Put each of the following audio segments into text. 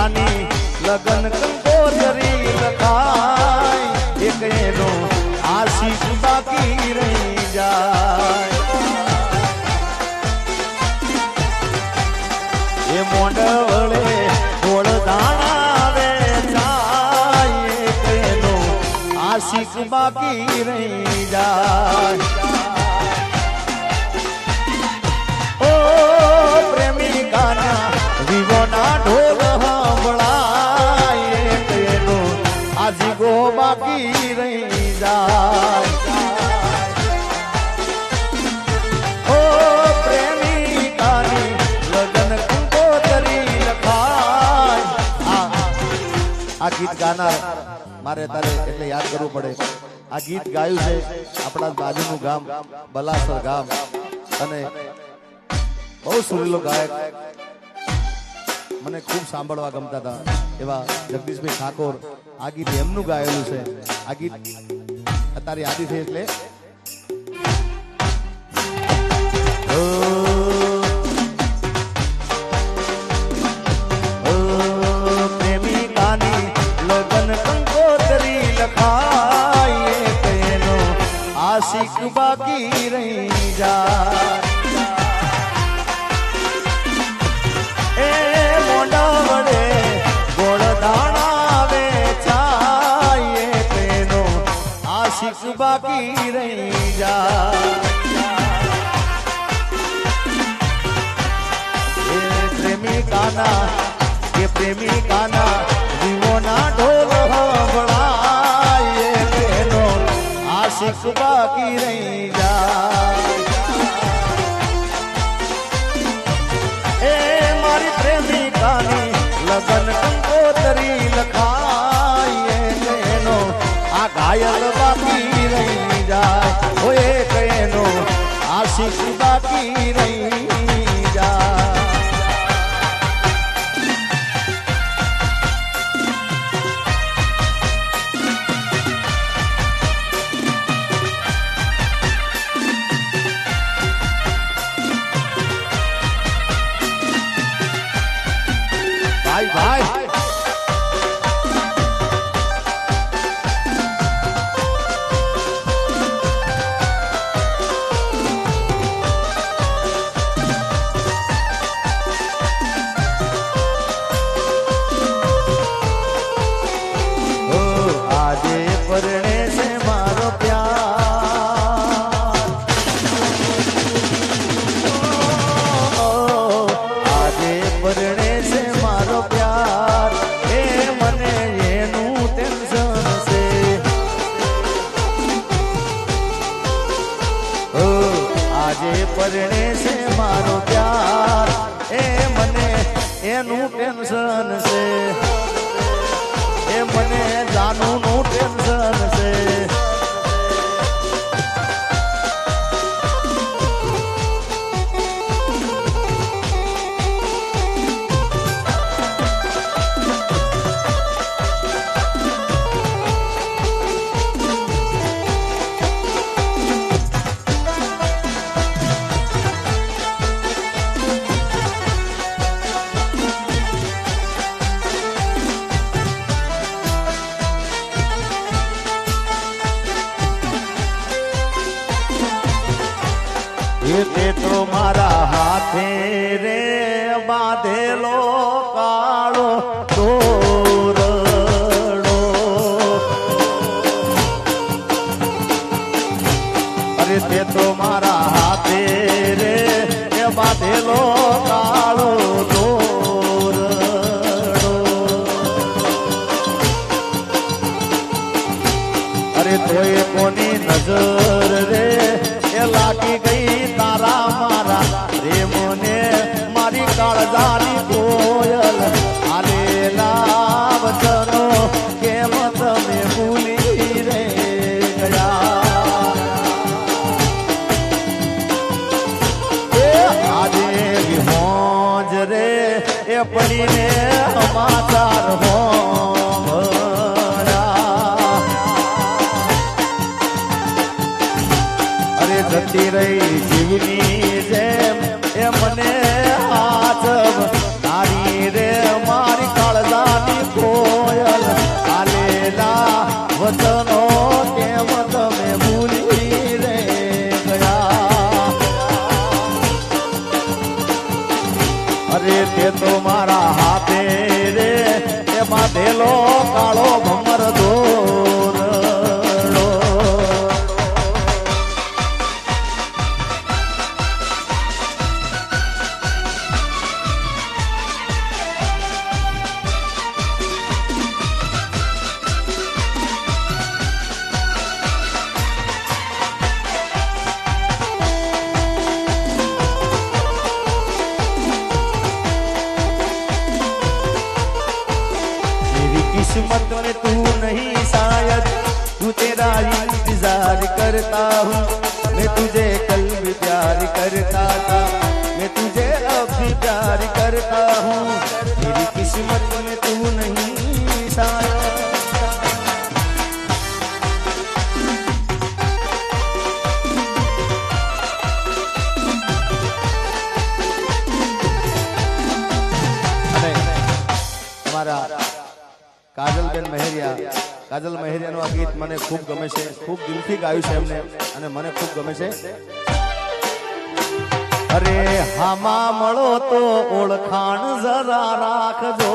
પ્રેમિકાની લગન કંકોત્રી લખાય. એક એનો આશીષ બાકી રહી જાય. એ મોડવળે આશીષ બાકી રહી જાય. ગાનાર. મારે તારે એટલે યાદ કરવું પડે. આ ગીત ગાયું છે આપણા બાજુનું ગામ, બલાસર ગામ. અને બહુ સુરીલો ગાયક. મને ખૂબ સાંભળવા ગમતા હતા એવા જગદીશભાઈ ઠાકોર. આ ગીત એમનું ગાયેલું છે. આ ગીત અત્યારે યાદી થઈ એટલે બાકી રહી જાય એ પ્રેમિકાના કે પ્રેમિકાના જીવોના ઢોલ સાંભળાય તેનો આશિક બાકી રહી જાય એ મારી પ્રેમિકાની લગન કંકોત્રી લખાય એનો આ ઘાયલ બાકી રહી જાય. ઓએ કહેનો આશિક બાકી રહી જાય. ભાઈ ભાઈ. એનું ટેન્શન છે. અરે તે જતી રહી જીવની જેમ એ મને હાથ करता हूँ मैं तुझे कल भी प्यार करता था मैं तुझे अब भी प्यार करता हूँ मेरी किस्मत છે. ખૂબ દિલથી ગાયું છે એમને અને મને ખૂબ ગમે છે. અરે હામાં મળો તો ઓળખાણ જરા રાખજો.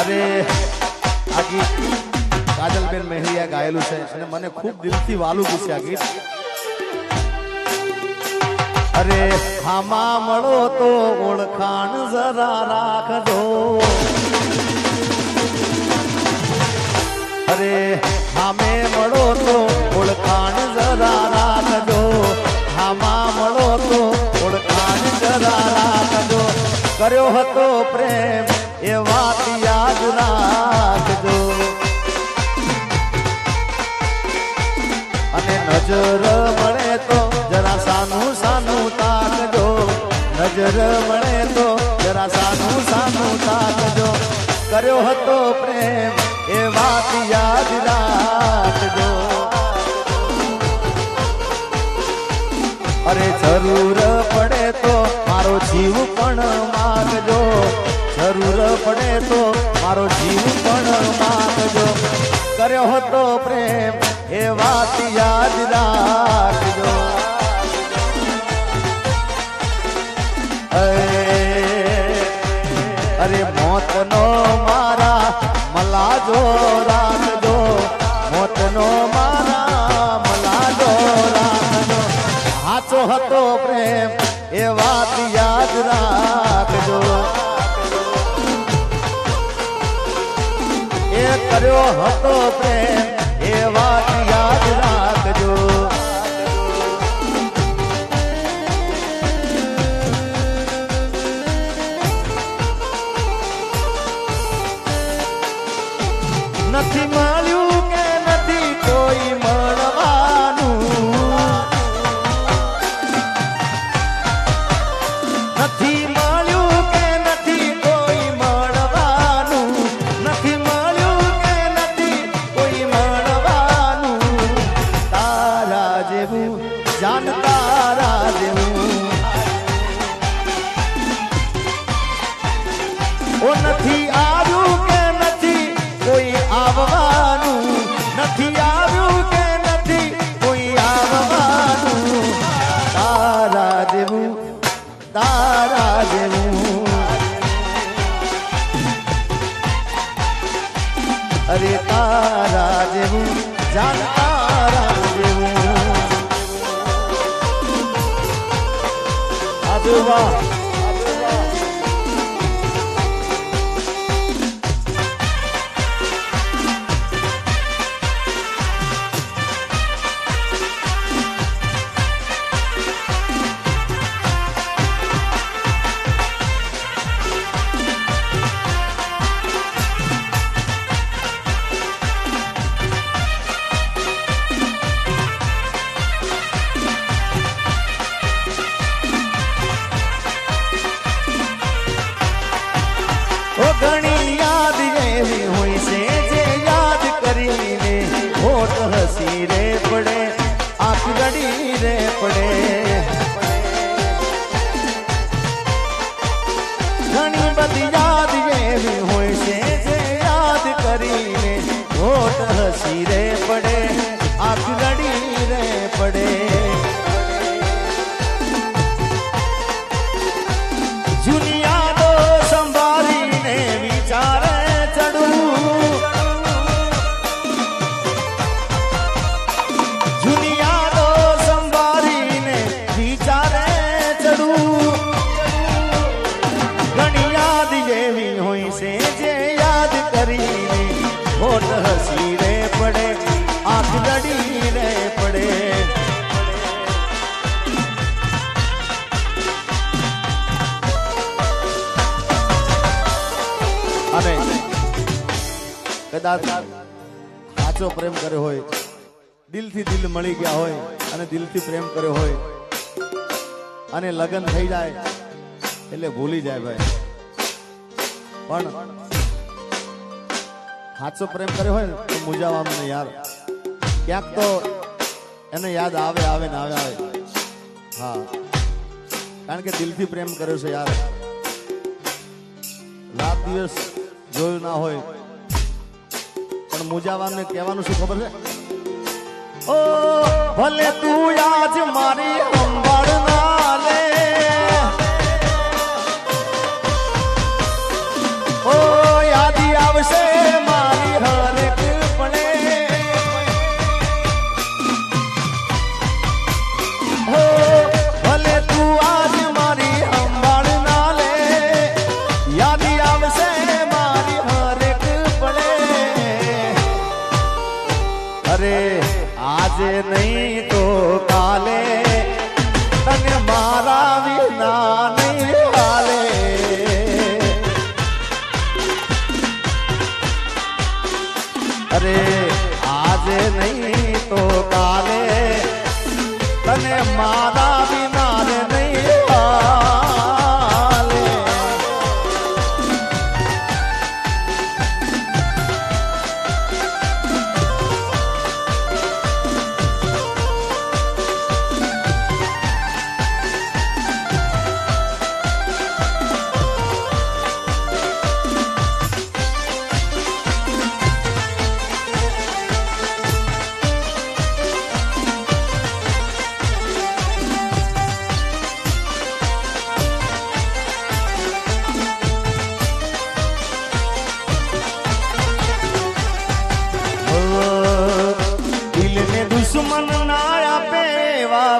અરે આ ગીત કાજલબેન મહેરિયા ગાયેલું છે અને મને ખૂબ દિલથી વાલું છે આ ગીત. અરે હામાં મળો તો ઓળખાણ જરા રાખજો. અરે હામે મળો તો ઓળખાણ જરા રાખજો. હામાં મળો તો ઓળખાણ જરા રાખજો. કર્યો હતો પ્રેમ એ વાત યાદ રાખજો. અને નજર મળે તો જરા સાનું સાનું તાકજો. નજર મળે તો જરા સાનું સાનું તાકજો. કર્યો હતો પ્રેમ એ વાત યાદ રાખજો. અરે જરૂર પડે તો મારો જીવ પણ માગજો. જરૂર પડે તો મારો જીવ પણ માગજો. કર્યો હતો પ્રેમ એ વાત યાદ રાખજો. અરે મોતનો મારા મલાજો રાખજો મોતનો મારા મલાજો રાખજો સાચો હતો પ્રેમ, એ વાત યાદ રાખજો. એ કર્યો હતો પ્રેમ નથી આવ્યું કે નથી, કોઈ આવવાનું. તારા જેવું તારા જેવું. અરે તારા જેવું જાન તારા જેવું. આદુવા રે સાચો પ્રેમ કર્યો હોય, દિલથી દિલ મળી ગયા હોય અને દિલથી પ્રેમ કર્યો હોય, અને લગ્ન થઈ જાય એટલે ભૂલી જાય ભાઈ. પણ સાચો પ્રેમ કર્યો હોય ને, તો મુજાવાનું નહીં યાર. ક્યાંક તો એને યાદ આવે આવે ને આવે આવે. હા. કારણ કે દિલથી પ્રેમ કર્યો છે યાર. રાત દિવસ જોયું ના હોય પણ મુજાવાને કહેવાનું શું ખબર છે? ઓ ભલે તું આજ મારી અરે આજે નહીં તો કાલે. તને મારા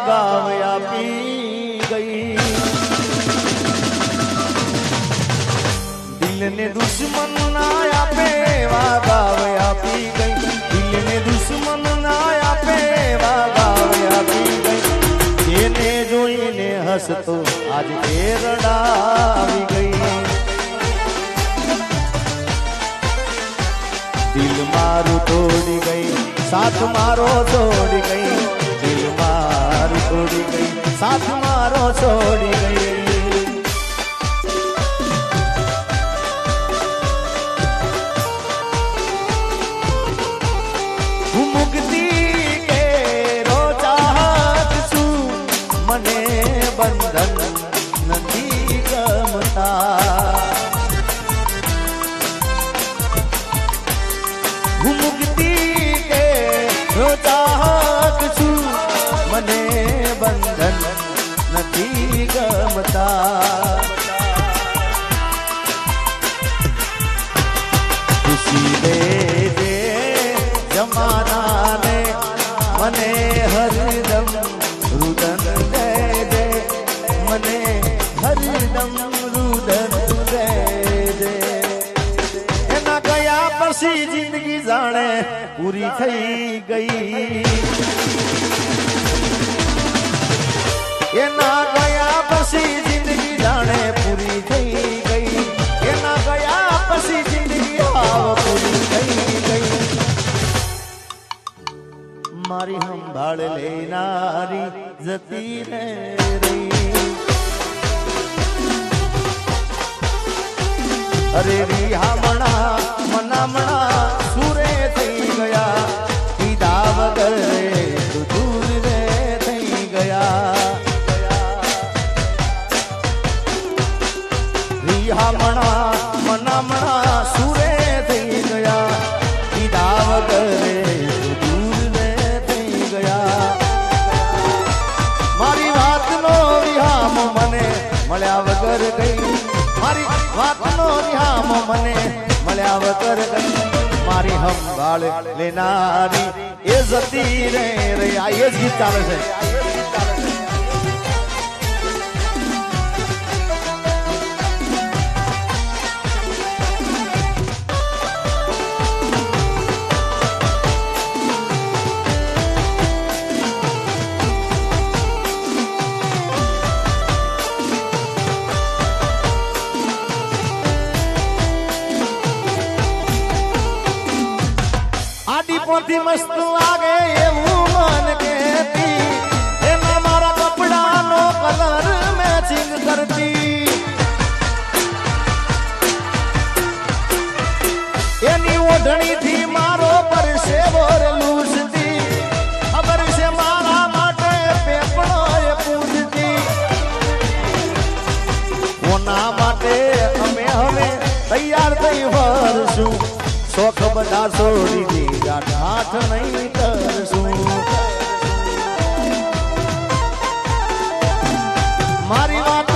ગાવ આપી ગઈ દિલને દુશ્મન ના આપે વા ગાવ આપી ગઈ દિલને દુશ્મન ના આપે વા ગાવ આપી ગઈ એને જોઈને હસતો આજ એ રડાવી ગઈ દિલ મારું તોડી ગઈ સાથ મારો છોડી સાથ મારો છોડી ગઈ હું મુક્તિ કે રોચાહત છું મને બંધન સંભાળ લેનારી જતી રે. અરે રિહામણા ગઈ મારી હંભાળ લેનારી એ જતી રે રે. આ એ જ ગીત ચાલે છે. ઈકોથી મસ્ત લાગે એવું મન કેતી એના મારા કપડાનો કલર મેચિંગ કરતી. એની ઓઢણીથી મારો પરસેવો લૂસતી. ખબર છે મારા માટે પેપડો એ પૂજતી. કોના માટે અમે હવે તૈયાર બધા છોડી દીધા હાથ નહીં કરશું. મારી વાતનો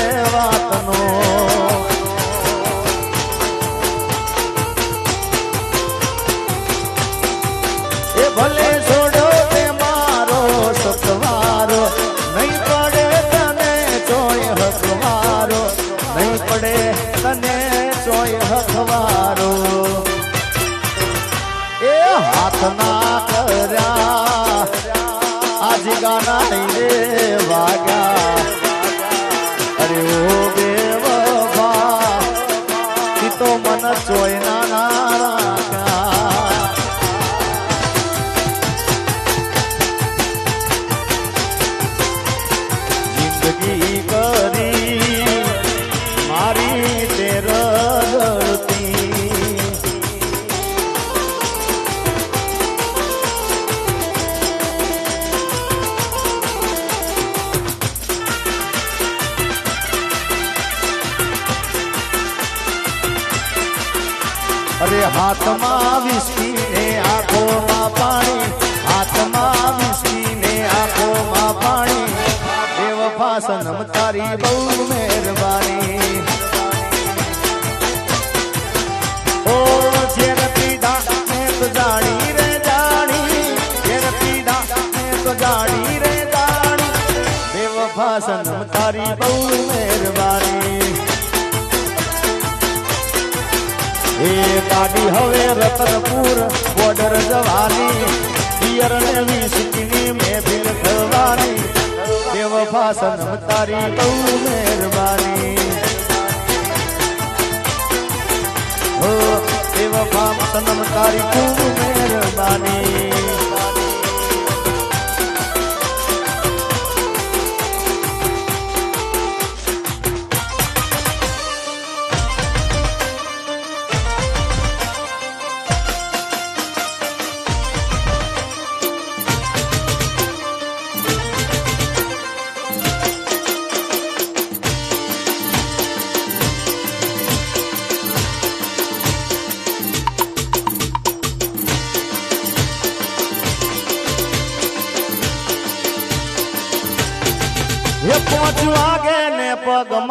તો મન જોઈ ના બેવફા સનમ તારી બહુ મહેરબાની. એ ગાડી હવે રતનપુર બોર્ડર જવાની. પિયર ને વિસકીની મહેફિલ થવાની દેવ ફાસન તારી બહુ મહેરબાની. હો દેવ ફાસન તારી ખૂબ મહેરબાની. ને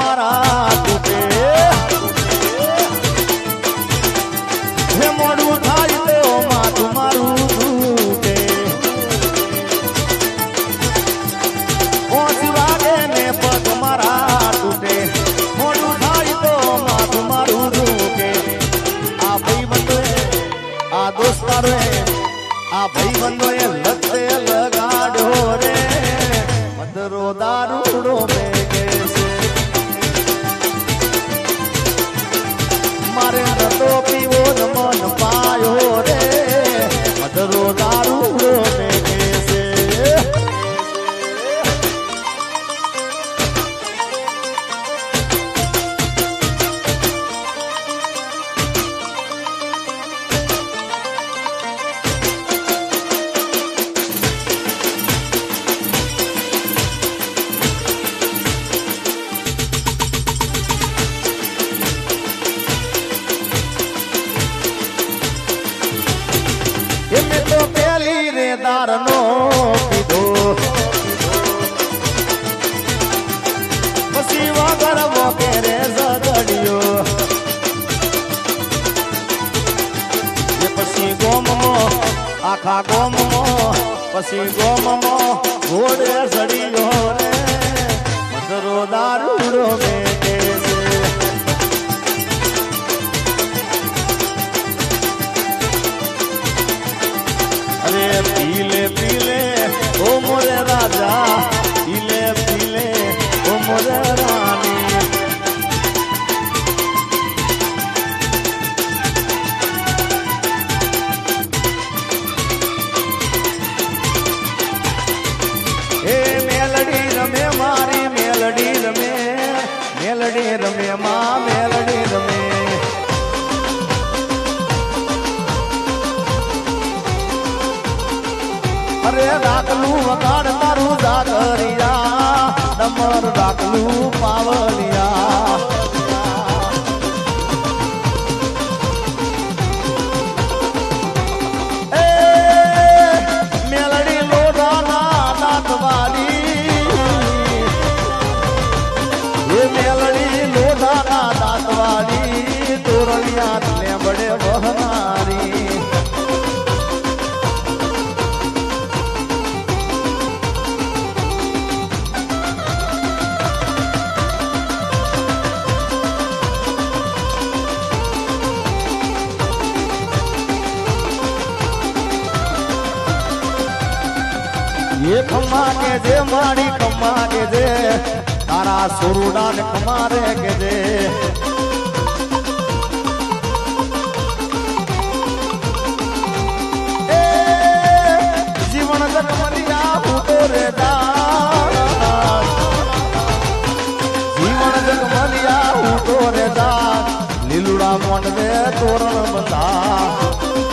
આખા ગોમમો પછી ગોમમો ઘોડે સડિયો રે, મધરો દારૂડો અરે પીલે પીલે ઓ મોરે રાજા, પીલે પીલે ઓ મોરે અરે રાખલું વગાડ તારું જાગરિયા ડમર રાખલું પાવલિયા. એ ખમ્મા કે જે, મારી ખમ્મા કે જે, તારા સોરુડા ને ખમ્મા રે કે જે. જીવન જગમલિયા ભૂતો રે દાસ જીવન જગમલિયા ભૂતો રે દાસ લીલુડા મોંડવે તોરણ બધા.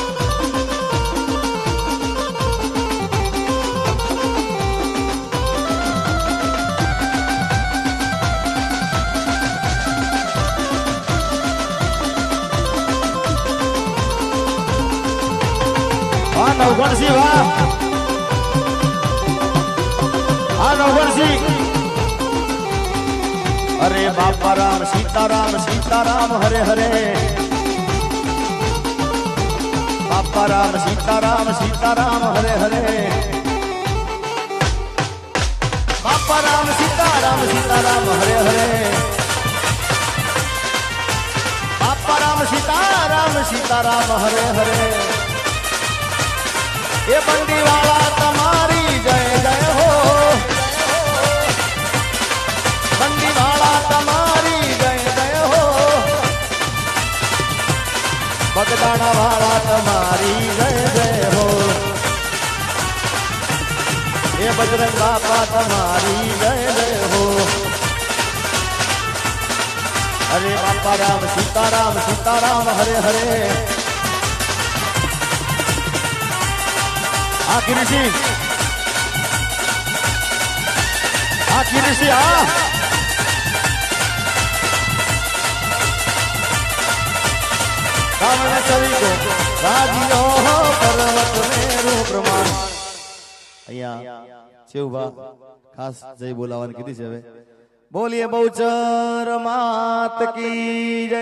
નવગણસિંહ વાહ આ નવગણસિંહ અરે બાપા રામ સીતારામ સીતારામ હરે હરે બાપા રામ સીતારામ સીતારામ હરે હરે બાપા રામ સીતારામ સીતારામ હરે હરે બાપા રામ સીતારામ સીતારામ હરે હરે એ બંદીવાળા તમારી જય જય હો બંદીવાળા તમારી જય જય હો બગદાણા વાળા તમારી જય જય હો એ બજરંગ બાપા તમારી જય જય હો અરે બાપા રામ સીતારામ સીતારામ હરે હરે આ કિરીશી આ કિરીશી આ કામણે ગયો રાજીઓ પર્વત મેરુ પ્રમાણ અહીંયા છેવબા ખાસ જય બોલાવાની કીધી છે હવે બોલીએ બહુચર માત કી જય,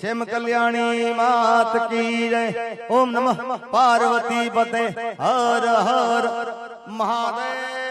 શ્યામ કલ્યાણી માત કી જય, ઓમ નમઃ પાર્વતી પતે, હર હર મહાદેવ.